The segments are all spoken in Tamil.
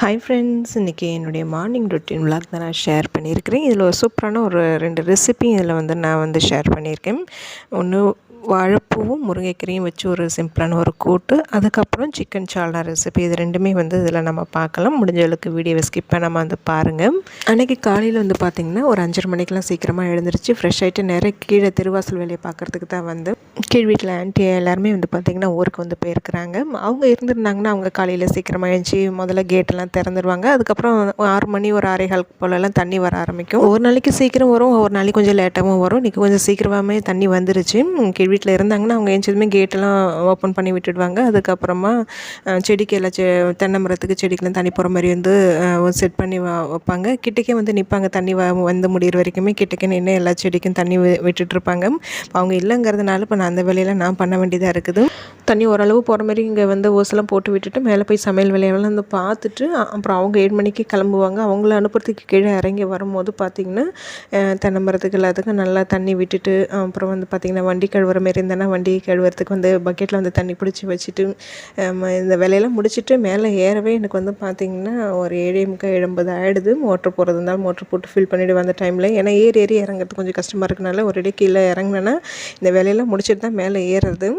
ஹாய் ஃப்ரெண்ட்ஸ் இன்றைக்கி என்னுடைய மார்னிங் ரொட்டீன் விளாக் தான் நான் ஷேர் பண்ணியிருக்கிறேன். இதில் ஒரு சூப்பரான ஒரு ரெண்டு ரெசிபி இதில் வந்து நான் வந்து ஷேர் பண்ணியிருக்கேன். ஒன்று வாழைப்பூவும் முருங்கைக்கீரையும் வச்சு ஒரு சிம்பிளான ஒரு கூட்டு. அதுக்கப்புறம் சிக்கன் சால்னா ரெசிபி இது ரெண்டுமே வந்து இதில் நம்ம பார்க்கலாம். முடிஞ்சவளுக்கு வீடியோவை ஸ்கிப் பண்ணாமல் வந்து பாருங்கள் அன்றைக்கி காலையில் வந்து பார்த்திங்கன்னா ஒரு அஞ்சரை மணிக்கெலாம் சீக்கிரமாக எழுந்திரிச்சு. ஃப்ரெஷ் ஆகிட்டு நிறைய கீழே திருவாசல் வேலையை பார்க்குறதுக்கு தான் வந்து கீழ் வீட்டில் ஆண்டி எல்லாருமே வந்து பார்த்திங்கன்னா ஊருக்கு வந்து போயிருக்கிறாங்க. அவங்க இருந்திருந்தாங்கன்னா அவங்க காலையில் சீக்கிரமாக எழுந்துச்சி. முதல்ல கேட்டெல்லாம் திறந்துருவாங்க. அதுக்கப்புறம் ஆறு மணி ஒரு ஆறேகால் போலலாம் தண்ணி வர ஆரம்பிக்கும். ஒரு நாளைக்கு சீக்கிரம் வரும். ஒரு நாளைக்கு கொஞ்சம் லேட்டாகவும் வரும். இன்றைக்கி கொஞ்சம் சீக்கிரமாகவே தண்ணி வந்துருச்சு. கீழ் வீட்டில் இருந்தாங்கன்னா அவங்க எஞ்சதுமே கேட்டெல்லாம் ஓப்பன் பண்ணி விட்டுடுவாங்க. அதுக்கப்புறமா செடிக்கு எல்லாம் செ தென்னை மரத்துக்கு செடிக்கெல்லாம் தண்ணி போகிற மாதிரி வந்து செட் பண்ணி வா வைப்பாங்க. கிட்டக்கே வந்து நிற்பாங்க தண்ணி வ வந்து முடிகிற வரைக்குமே கிட்டக்கே நின்று எல்லா செடிக்கும் தண்ணி விட்டுட்ருப்பாங்க விட்டுட்டு இருப்பாங்க அவங்க இல்லைங்கிறதுனால இப்போ நான் அந்த வேலையெல்லாம் நான் பண்ண வேண்டியதாக இருக்குது. தண்ணி ஓரளவு போகிற மாதிரி இங்கே வந்து ஓசெல்லாம் போட்டு விட்டுட்டு மேலே போய் சமையல் வேலையெல்லாம் வந்து பார்த்துட்டு அப்புறம் அவங்க ஏழு மணிக்கு கிளம்புவாங்க. அவங்கள அனுப்புறதுக்கு கீழே இறங்கி வரும்போது பார்த்திங்கன்னா தென்னை மரத்துக்கு எல்லாத்துக்கும் நல்லா தண்ணி விட்டுட்டு அப்புறம் வந்து பார்த்திங்கன்னா வண்டி கழுவுற மாரி இருந்தேன்னா வண்டி கழுவுறதுக்கு வந்து பக்கெட்டில் வந்து தண்ணி பிடிச்சி வச்சுட்டு இந்த வேலையெல்லாம் முடிச்சுட்டு மேலே ஏறவே எனக்கு வந்து பார்த்திங்கன்னா ஒரு ஏழே முக்கால் எழுபது ஆகிடுது மோட்ரு போகிறது இருந்தாலும் மோட்ரு போட்டு ஃபில் பண்ணிவிட்டு வந்த டைமில் ஏன்னா ஏறி ஏறி இறங்குறது கொஞ்சம் கஷ்டமாக இருக்கனால ஒரு இடம் கீழே இறங்குனேன்னா இந்த வேலையெல்லாம் முடிச்சுட்டு தான் மேலே ஏறுறது.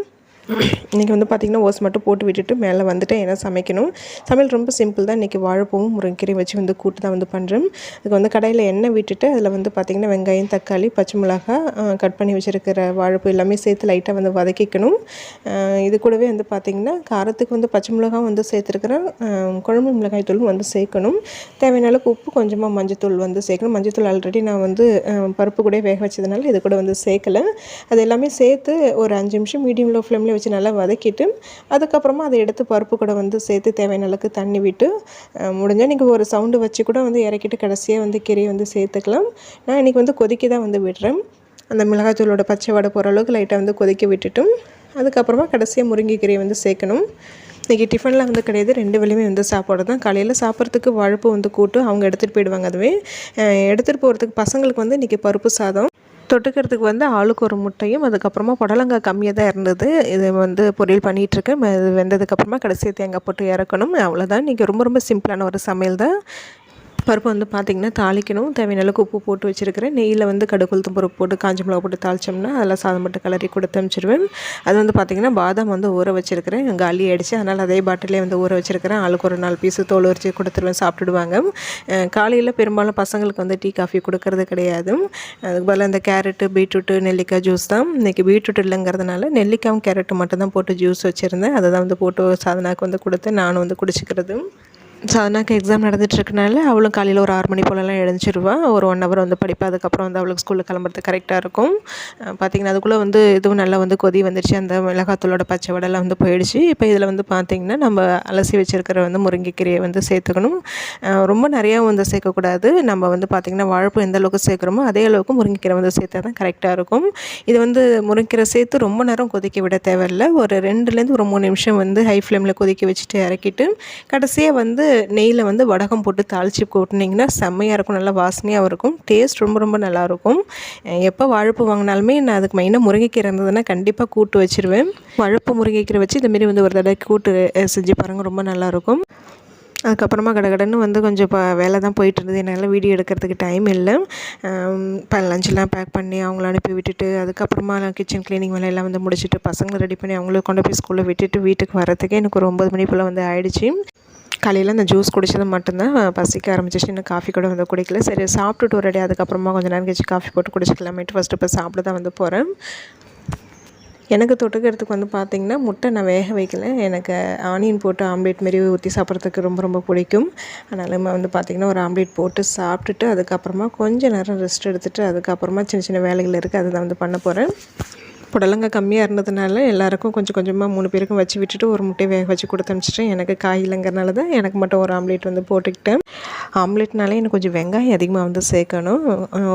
இன்றைக்கி வந்து பார்த்திங்கன்னா ஓஸ் மட்டும் போட்டு விட்டுட்டு மேலே வந்துட்டு என்ன சமைக்கணும்? சமையல் ரொம்ப சிம்பிள் தான். இன்றைக்கி வாழைப்பூவும் முருங்கீரையும் வச்சு வந்து கூட்டு தான் வந்து பண்ணுறேன் அதுக்கு வந்து கடையில் எண்ணெய் விட்டுட்டு அதில் வந்து பார்த்திங்கன்னா வெங்காயம் தக்காளி பச்சை மிளகாய் கட் பண்ணி வச்சுருக்கிற வாழைப்பூ எல்லாமே சேர்த்து லைட்டாக வந்து வதக்கிக்கணும். இது கூடவே வந்து பார்த்திங்கன்னா காரத்துக்கு வந்து பச்சை மிளகாய் வந்து சேர்த்துருக்குறேன் குழம்பு மிளகாய் தூள் வந்து சேர்க்கணும். தேவையான அளவுக்கு உப்பு கொஞ்சமாக மஞ்சத்தூள் வந்து சேர்க்கணும். மஞ்சத்தூள் ஆல்ரெடி நான் வந்து பருப்பு கூட வேக வச்சதுனால இது கூட வந்து சேர்க்கலை. அது எல்லாமே சேர்த்து ஒரு அஞ்சு நிமிஷம் மீடியம் லோ ஃப்ளேமில் வச்சு நல்லா வதக்கிட்டு அதுக்கப்புறமா அதை எடுத்து பருப்பு கூட வந்து சேர்த்து தேவையான அளவுக்கு தண்ணி விட்டு முடிஞ்சால் நீங்கள் ஒரு சவுண்டு வச்சு கூட வந்து இறக்கிட்டு கடைசியாக வந்து கீரையை வந்து சேர்த்துக்கலாம். நான் இன்றைக்கி வந்து கொதிக்க தான் வந்து விடுறேன். அந்த மிளகாய்த்தூளோட பச்சை வடை போகிற அளவுக்கு லைட்டாக வந்து கொதிக்க விட்டுட்டும். அதுக்கப்புறமா கடைசியாக முருங்கைக்கீரையை வந்து சேர்க்கணும். இன்றைக்கி டிஃபனில் வந்து கிடையாது ரெண்டு வேலையுமே வந்து சாப்பாடு தான். காலையில் சாப்பிட்றதுக்கு வழுப்பு வந்து கூட்டு அவங்க எடுத்துகிட்டு போயிடுவாங்க அதுவே. எடுத்துகிட்டு போகிறதுக்கு பசங்களுக்கு வந்து இன்றைக்கி பருப்பு சாதம். தொட்டுக்கிறதுக்கு வந்து ஆளுக்கு ஒரு முட்டையும் அதுக்கப்புறமா புடலங்காய் கம்மியாக தான் இருந்தது. இது வந்து பொரியல் பண்ணிகிட்ருக்கேன் இது வெந்ததுக்கப்புறமா கடைசியாக தேங்காய் போட்டு இறக்கணும். அவ்வளோதான் இன்றைக்கி ரொம்ப ரொம்ப சிம்பிளான ஒரு சமையல் தான். பருப்பு வந்து பார்த்திங்கன்னா தாளிக்கணும். தேவையான அளவுக்கு உப்பு போட்டு வச்சுருக்கிறேன். நெய்யில் வந்து கடுகுளுத்தம் பருப்பு போட்டு காஞ்ச மிளகா போட்டு தாளிச்சோம்னா அதில் சாதம் போட்டு கலரி கொடுத்து அனுப்பிச்சிடுவேன் அது வந்து பார்த்திங்கன்னா பாதாம் வந்து ஊற வச்சுருக்கிறேன். காலி ஆயிடுச்சு அதனால் அதே பாட்டிலே வந்து ஊற வச்சுருக்கிறேன். ஆளுக்கு ஒரு நாலு பீஸு தோல் உரிச்சு கொடுத்துருவேன் சாப்பிட்டுடுவாங்க. காலையில் பெரும்பாலும் பசங்களுக்கு வந்து டீ காஃபி கொடுக்கறது கிடையாது. அதுக்கு பதிலாக இந்த கேரட்டு பீட்ரூட்டு நெல்லிக்காய் ஜூஸ் தான். இன்றைக்கி பீட்ரூட் இல்லைங்கிறதுனால நெல்லிக்காயும் கேரட்டு மட்டும் தான் போட்டு ஜூஸ் வச்சுருந்தேன். அதை தான் வந்து போட்டு சாதனாக்கு வந்து கொடுத்து நானும் வந்து குடிச்சிக்கிறது. சாதனாக்கு எக்ஸாம் நடந்துட்டுருக்கனால அவளும் காலையில் ஒரு ஆறு மணி போலலாம் எழுந்திருவா ஒரு ஒன் ஹவர் வந்து படிப்பா. அதுக்கப்புறம் வந்து அவளுக்கு ஸ்கூலில் கிளம்புறது கரெக்டாக இருக்கும். பார்த்திங்கன்னா அதுக்குள்ளே வந்து இதுவும் நல்லா வந்து கொதி வந்துருச்சு. அந்த மிளகாத்தூளோட பச்சை வடைலாம் வந்து போயிடுச்சு. இப்போ இதில் வந்து பார்த்திங்கன்னா நம்ம அலசி வச்சுருக்கிற வந்து முருங்கைக்கீரையை வந்து சேர்த்துக்கணும். ரொம்ப நிறையா வந்து சேர்க்கக்கூடாது. நம்ம வந்து பார்த்திங்கன்னா வாழைப்பூ எந்த அளவுக்கு சேர்க்குறோமோ அதே அளவுக்கு முருங்கைக்கீரை வந்து சேர்த்தா தான் கரெக்டாக இருக்கும். இது வந்து முருங்கைக்கீரை சேர்த்து ரொம்ப நேரம் கொதிக்க விட தேவையில்ல. ஒரு ரெண்டுலேருந்து ஒரு மூணு நிமிஷம் வந்து ஹை ஃப்ளேமில் கொதிக்க வச்சுட்டு இறக்கிட்டு கடைசியாக வந்து நெய்யில் வந்து வடகம் போட்டு தாளித்து கொட்டினீங்கன்னா செம்மையாக இருக்கும். நல்லா வாசனையாகவும் இருக்கும். டேஸ்ட் ரொம்ப ரொம்ப நல்லாயிருக்கும் எப்போ வாழைப்பு வாங்கினாலுமே நான் அதுக்கு மெயினாக முருங்கைக்கீரை இருந்ததுன்னா கண்டிப்பாக கூட்டு வச்சிருவேன். வாழைப்பு முருங்கைக்கீரை வச்சு இந்தமாரி வந்து ஒரு தடவை கூட்டு செஞ்சு பாருங்கள் ரொம்ப நல்லாயிருக்கும் அதுக்கப்புறமா கடகடன்னு வந்து கொஞ்சம் இப்போ வேலை தான் போயிட்டு இருந்தது. என்னால் வீடியோ எடுக்கிறதுக்கு டைம் இல்லை. இப்போ லஞ்செலாம் பேக் பண்ணி அவங்கள அனுப்பி விட்டுட்டு அதுக்கப்புறமா நான் கிச்சன் க்ளீனிங் வேலையெல்லாம் வந்து முடிச்சுட்டு பசங்களை ரெடி பண்ணி அவங்கள கொண்டு போய் ஸ்கூலில் விட்டுட்டு வீட்டுக்கு வரதுக்கே எனக்கு ஒரு ஒம்பது மணி போல் வந்து ஆயிடுச்சு. காலையில் அந்த ஜூஸ் குடித்தது மட்டும்தான் பசிக்க ஆரம்பிச்சிச்சு. இன்னும் காஃபி கூட வந்து குடிக்கல. சரி சாப்பிட்டுட்டு ஒரு அடி அதுக்கப்புறமா கொஞ்சம் நேரம் கழிச்சு காஃபி போட்டு குடிச்சிக்கலாமேட்டு ஃபஸ்ட்டு இப்போ சாப்பிட தான் வந்து போகிறேன் எனக்கு தொட்டுக்கிறதுக்கு வந்து பார்த்திங்கன்னா முட்டை நான் வேக வைக்கல. எனக்கு ஆனியன் போட்டு ஆம்லேட் மாரி ஊற்றி சாப்பிட்றதுக்கு ரொம்ப ரொம்ப பிடிக்கும். அதனால் வந்து பார்த்திங்கன்னா ஒரு ஆம்லேட் போட்டு சாப்பிட்டுட்டு அதுக்கப்புறமா கொஞ்சம் நேரம் ரெஸ்ட் எடுத்துகிட்டு அதுக்கப்புறமா சின்ன சின்ன வேலைகள் இருக்குது அதை தான் வந்து பண்ண போகிறேன் புடலங்காய் கம்மியாக இருந்ததுனால எல்லாருக்கும் கொஞ்சம் கொஞ்சமாக மூணு பேருக்கும் வச்சு விட்டுட்டு ஒரு முட்டையை வேக வச்சு கொடுத்து அனுப்பிச்சிட்டேன். எனக்கு காய் இல்லைங்கிறனால தான் எனக்கு மட்டும் ஒரு ஆம்லேட் வந்து போட்டுக்கிட்டேன். ஆம்லேட்னாலே எனக்கு கொஞ்சம் வெங்காயம் அதிகமாக வந்து சேர்க்கணும்.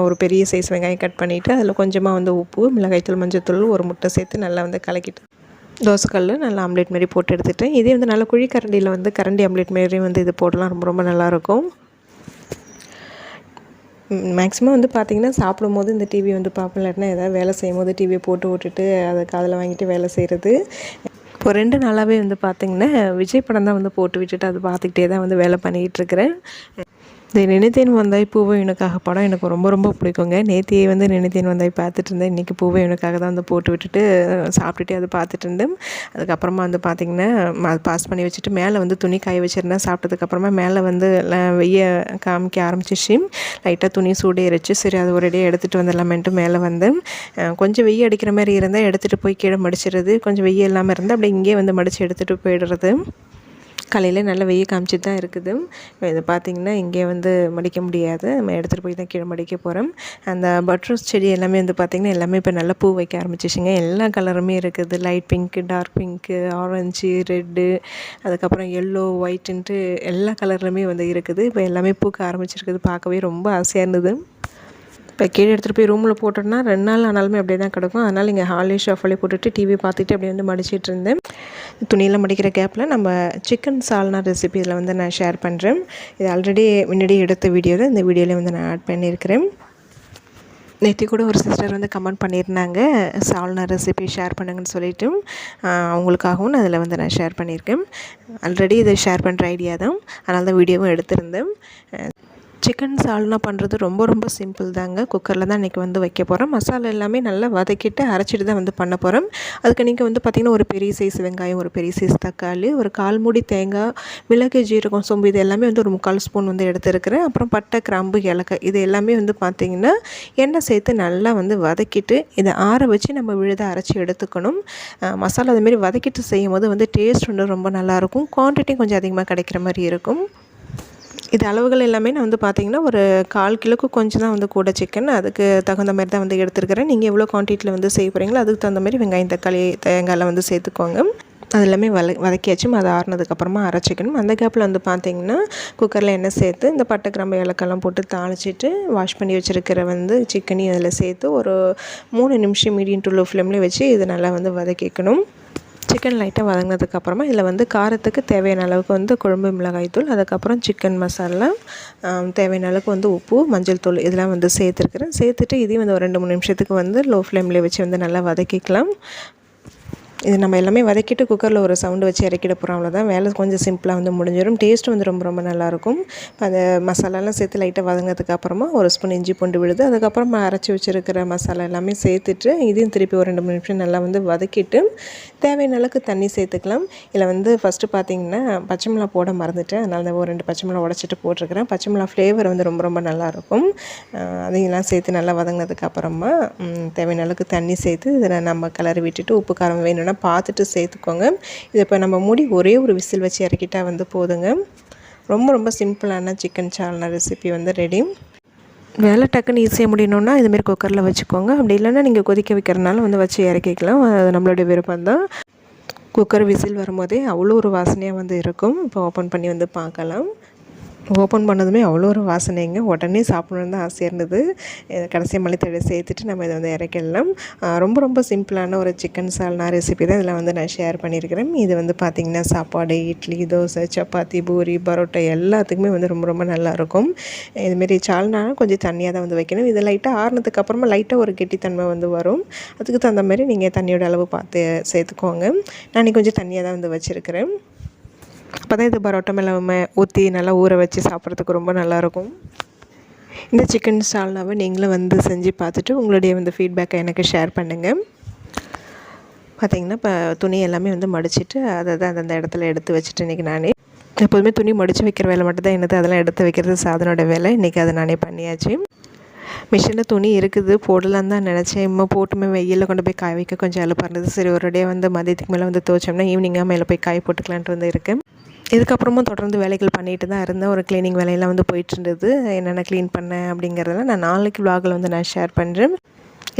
ஒரு பெரிய சைஸ் வெங்காயம் கட் பண்ணிவிட்டு அதில் கொஞ்சமாக வந்து உப்பு மிளகாய்த்தூள் மஞ்சத்தூள் ஒரு முட்டை சேர்த்து நல்லா வந்து கலக்கிட்டு தோசைக்கல் நல்லா ஆம்லேட் மாரி போட்டு எடுத்துட்டேன். இதே வந்து நல்லா குழி கரண்டியில் வந்து கரண்டி ஆம்லேட் மாரி வந்து இது போடலாம். ரொம்ப ரொம்ப நல்லாயிருக்கும் மேக்ஸிமம் வந்து பார்த்திங்கன்னா சாப்பிடும்போது இந்த டிவி வந்து பார்ப்போம் இல்லாட்டினா எதாவது வேலை செய்யும் போது டிவியை போட்டு விட்டுட்டு அதை காதில் வாங்கிட்டு வேலை செய்கிறது இப்போ ரெண்டு நாளாகவே வந்து பார்த்திங்கன்னா விஜய் படம் தான் வந்து போட்டு விட்டுட்டு அது பார்த்துக்கிட்டே தான் வந்து வேலை பண்ணிகிட்ருக்கிறேன் இந்த நினைத்தேன் வந்தாய் பூவை எனக்காக படம் எனக்கு ரொம்ப ரொம்ப பிடிக்குங்க. நேத்தியே வந்து நினைத்தேன் வந்தாய் பார்த்துட்டு இருந்தேன். இன்றைக்கி பூவை எனக்காக தான் வந்து போட்டு விட்டுட்டு சாப்பிட்டுட்டு அதை பார்த்துட்டு இருந்தேன். அதுக்கப்புறமா வந்து பார்த்திங்கன்னா அது பாஸ் பண்ணி வச்சுட்டு மேலே வந்து துணி காய வச்சுருந்தேன். சாப்பிட்டதுக்கப்புறமா மேலே வந்து வெய்ய காமிக்க ஆரம்பிச்சிச்சு லைட்டாக துணி சூடு எரிச்சு சரி அது ஒரு இடையே எடுத்துகிட்டு வந்துடலாமேன்ட்டு மேலே வந்தேன். கொஞ்சம் வெய்ய அடிக்கிற மாதிரி இருந்தால் எடுத்துகிட்டு போய் கீழே மடிச்சிடுறது. கொஞ்சம் வெய்ய இல்லாமல் இருந்தால் அப்படியே இங்கேயே வந்து மடித்து எடுத்துகிட்டு போயிடுறது. காலையில் நல்ல வெயில் காமிச்சிட்டு தான் இருக்குது. இதை பார்த்திங்கன்னா இங்கே வந்து மடிக்க முடியாது. நம்ம எடுத்துகிட்டு போய் தான் கீழே மடிக்க போகிறோம் அந்த பட்ரோஸ் செடி எல்லாமே வந்து பார்த்திங்கன்னா எல்லாமே இப்போ நல்லா பூ வைக்க ஆரம்பிச்சிச்சிங்க. எல்லா கலருமே இருக்குது. Light pink dark pink orange red அதுக்கப்புறம் எல்லோ ஒயிட்டுன்ட்டு எல்லா கலர்லையுமே வந்து இருக்குது. இப்போ எல்லாமே பூக்க ஆரம்பிச்சிருக்குது. பார்க்கவே ரொம்ப ஆசையாக இருந்தது. இப்போ கீழே எடுத்துகிட்டு போய் ரூமில் போட்டோம்னா ரெண்டு நாள் ஆனாலுமே அப்படியே தான் கிடக்கும். அதனால் இங்கே ஹாலே ஷாஃபாலே போட்டுட்டு டிவி பார்த்துட்டு அப்படியே வந்து மடிச்சிட்டு இருந்தேன். துணியில் மடிக்கிற கேப்பில் நம்ம சிக்கன் சால்னா ரெசிபி இதில் வந்து நான் ஷேர் பண்ணுறேன் இது ஆல்ரெடி முன்னாடி எடுத்த வீடியோவில் இந்த வீடியோவில் வந்து நான் ஆட் பண்ணியிருக்கிறேன். நேற்று கூட ஒரு சிஸ்டர் வந்து கமெண்ட் பண்ணியிருந்தாங்க சால்னா ரெசிபி ஷேர் பண்ணுங்கன்னு சொல்லிட்டு. அவங்களுக்காகவும் நான் அதில் வந்து நான் ஷேர் பண்ணியிருக்கேன். ஆல்ரெடி இதை ஷேர் பண்ணுற ஐடியா தான். அதனால தான் வீடியோவும் எடுத்திருந்தேன். சிக்கன் சால்னா பண்ணுறது ரொம்ப ரொம்ப சிம்பிள் தாங்க. குக்கரில் தான் இன்றைக்கி வந்து வைக்க போகிறோம் மசாலா எல்லாமே நல்லா வதக்கிட்டு அரைச்சிட்டு தான் வந்து பண்ண போகிறோம் அதுக்கு நீங்கள் வந்து பார்த்திங்கன்னா ஒரு பெரிய சைஸ் வெங்காயம் ஒரு பெரிய சைஸ் தக்காளி ஒரு கால் மூடி தேங்காய் மிளகு ஜீரகம் சொம்பு இது எல்லாமே வந்து ஒரு முக்கால் ஸ்பூன் வந்து எடுத்துருக்கிறேன். அப்புறம் பட்டை கிராம்பு ஏலக்காய் இது எல்லாமே வந்து பார்த்திங்கன்னா எண்ணெய் சேர்த்து நல்லா வந்து வதக்கிட்டு இதை ஆற வச்சு நம்ம விழுத அரைச்சி எடுத்துக்கணும். மசாலா அதுமாரி வதக்கிட்டு செய்யும் போது வந்து டேஸ்ட் வந்து ரொம்ப நல்லாயிருக்கும் குவான்டிட்டி கொஞ்சம் அதிகமாக கிடைக்கிற மாதிரி இருக்கும். இது அளவுகள் எல்லாமே நான் வந்து பார்த்திங்கன்னா ஒரு கால் கிலோக்கு கொஞ்சம் தான் வந்து கூட சிக்கன் அதுக்கு தகுந்த மாதிரி தான் வந்து எடுத்துருக்கிறேன். நீங்கள் எவ்வளோ குவான்டிட்டியில் வந்து செய்ய போகிறீங்களோ அதுக்கு தகுந்த மாதிரி வெங்காயம் தக்காளி தேங்காயெல்லாம் வந்து சேர்த்துக்கோங்க. அது எல்லாமே வல வதக்கியாச்சும் அதை ஆறுனதுக்கப்புறமா அரைச்சிக்கணும் அந்த கேப்பில் வந்து பார்த்திங்கன்னா குக்கரில் எண்ணெய் சேர்த்து இந்த பட்டை கிராம்பு இலக்கெல்லாம் போட்டு தாளிச்சிட்டு வாஷ் பண்ணி வச்சுருக்கிற வந்து சிக்கனையும் அதில் சேர்த்து ஒரு மூணு நிமிஷம் மீடியம் டு லோ ஃப்ளேமில் வச்சு இதை நல்லா வந்து வதக்கிக்கணும். சிக்கன் லைட்டாக வதங்கினதுக்கப்புறமா இதில் வந்து காரத்துக்கு தேவையான அளவுக்கு வந்து குழம்பு மிளகாய் தூள் அதுக்கப்புறம் சிக்கன் மசாலா தேவையான அளவுக்கு வந்து உப்பு மஞ்சள் தூள் இதெல்லாம் வந்து சேர்த்துருக்குறேன். சேர்த்துட்டு இதையும் வந்து ஒரு ரெண்டு மூணு நிமிஷத்துக்கு வந்து லோ ஃப்ளேம்லேயே வச்சு வந்து நல்லா வதக்கிக்கலாம். இது நம்ம எல்லாமே வதக்கிட்டு குக்கரில் ஒரு சவுண்டு வச்சு இறக்கிட போகிறோம் அவ்வளோதான் வேலை கொஞ்சம் சிம்பிளாக வந்து முடிஞ்சிடும். டேஸ்ட்டு வந்து ரொம்ப ரொம்ப நல்லாயிருக்கும். அந்த மசாலாலாம் சேர்த்து லைட்டாக வதங்கிறதுக்கு அப்புறமா ஒரு ஸ்பூன் இஞ்சி பூண்டு விழுது. அதுக்கப்புறமா அரைச்சி வச்சுருக்கிற மசாலா எல்லாமே சேர்த்துட்டு இதையும் திருப்பி ஒரு ரெண்டு மூணு நிமிஷம் நல்லா வந்து வதக்கிட்டு தேவையான அளவுக்கு தண்ணி சேர்த்துக்கலாம். இதில் வந்து ஃபஸ்ட்டு பார்த்தீங்கன்னா பச்சை மிளகா போட மறந்துட்டேன். அதனால் ஒரு ரெண்டு பச்சை மிளகா உடச்சிட்டு போட்டிருக்கிறேன். பச்சை மிளகா ஃப்ளேவர் வந்து ரொம்ப ரொம்ப நல்லாயிருக்கும். அதையெல்லாம் சேர்த்து நல்லா வதங்கினதுக்கு அப்புறமா தேவையான அளவுக்கு தண்ணி சேர்த்து இதில் நம்ம கலர் விட்டுட்டு உப்பு காரம் வேணும் வேணும்னா பார்த்துட்டு சேர்த்துக்கோங்க. இது இப்போ நம்ம மூடி ஒரே ஒரு விசில் வச்சு இறக்கிட்டால் வந்து போதுங்க. ரொம்ப ரொம்ப சிம்பிளான சிக்கன் சால்னா ரெசிபி வந்து ரெடி வேலை டக்குன்னு ஈஸியாக முடியணுன்னா இதுமாரி குக்கரில் வச்சுக்கோங்க. அப்படி இல்லைன்னா நீங்கள் கொதிக்க வைக்கிறனால வந்து வச்சு இறக்கிக்கலாம். அது நம்மளுடைய விருப்பம் தான். குக்கர் விசில் வரும்போதே அவ்வளோ ஒரு வாசனையாக வந்து இருக்கும். இப்போ ஓப்பன் பண்ணி வந்து பார்க்கலாம். ஓப்பன் பண்ணதுமே அவ்வளோ ஒரு வாசனைங்க. உடனே சாப்பிடணுன்னு தான் ஆசையாக இருந்தது. கடைசியாக மல்லித்தழை சேர்த்துட்டு நம்ம இதை வந்து இறக்கிடலாம். ரொம்ப ரொம்ப சிம்பிளான ஒரு சிக்கன் சால்னா ரெசிபி தான் இதில் வந்து நான் ஷேர் பண்ணியிருக்கிறேன். இது வந்து பார்த்திங்கன்னா சாப்பாடு இட்லி தோசை சப்பாத்தி பூரி பரோட்டா எல்லாத்துக்குமே வந்து ரொம்ப ரொம்ப நல்லாயிருக்கும் இதுமாரி சால்னா கொஞ்சம் தண்ணியாக தான் வந்து வைக்கணும். இது லைட்டாக ஆறுனதுக்கு அப்புறமா லைட்டாக ஒரு கெட்டித்தன்மை வந்து வரும். அதுக்கு தகுந்த மாதிரி நீங்கள் தண்ணியோட அளவு பார்த்து சேர்த்துக்கோங்க. நான் கொஞ்சம் தண்ணியாக தான் வந்து வச்சுருக்கிறேன். அப்போ தான் இது பரோட்டா மேலே ஊற்றி நல்லா ஊற வச்சு சாப்பிட்றதுக்கு ரொம்ப நல்லாயிருக்கும். இந்த சிக்கன் சால்னாவை நீங்களும் வந்து செஞ்சு பார்த்துட்டு உங்களுடைய வந்து ஃபீட்பேக்கை எனக்கு ஷேர் பண்ணுங்கள் பார்த்திங்கன்னா இப்போ துணி எல்லாமே வந்து மடிச்சுட்டு அதை தான் அந்தந்த இடத்துல எடுத்து வச்சுட்டு இன்றைக்கி நானே எப்போதுமே துணி மடித்து வைக்கிற வேலை மட்டும்தான். என்னது அதெல்லாம் எடுத்து வைக்கிறது சாதனோட வேலை. இன்றைக்கி அதை நானே பண்ணியாச்சு. மிஷினில் துணி இருக்குது போடலான்னு தான் நினச்சேன். இம்மா போட்டுமே வெயிலில் கொண்டு போய் காய வைக்க கொஞ்சம் அழுப்பாக இருந்தது. சரி ஒரு வந்து மதியத்துக்கு மேலே வந்து துவைச்சோம்னா ஈவினிங்காக மேலே போய் காய போட்டுக்கலான்ட்டு வந்து இருக்கேன். இதுக்கப்புறமும் தொடர்ந்து வேலைகள் பண்ணிட்டு தான் இருந்தேன். ஒரு க்ளீனிங் வேலையெல்லாம் வந்து போயிட்டுருந்தது. என்னென்ன க்ளீன் பண்ணேன் அப்படிங்கிறதெல்லாம் நான் நாளைக்கு விலாகில் வந்து நான் ஷேர் பண்ணுறேன்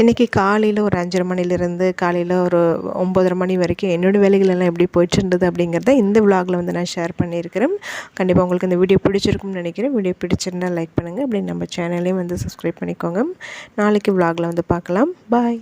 இன்றைக்கி காலையில் ஒரு அஞ்சரை மணிலேருந்து காலையில் ஒரு ஒம்பதரை மணி வரைக்கும் என்னோடய வேலைகள் எல்லாம் எப்படி போயிட்டு இருந்தது அப்படிங்கிறத இந்த விலாகில் வந்து நான் ஷேர் பண்ணியிருக்கிறேன். கண்டிப்பாக உங்களுக்கு இந்த வீடியோ பிடிச்சிருக்கும்னு நினைக்கிறேன். வீடியோ பிடிச்சிருந்தால் லைக் பண்ணுங்கள் அப்படி நம்ம சேனலையும் வந்து சப்ஸ்கிரைப் பண்ணிக்கோங்க. நாளைக்கு விலாகில் வந்து பார்க்கலாம். பாய்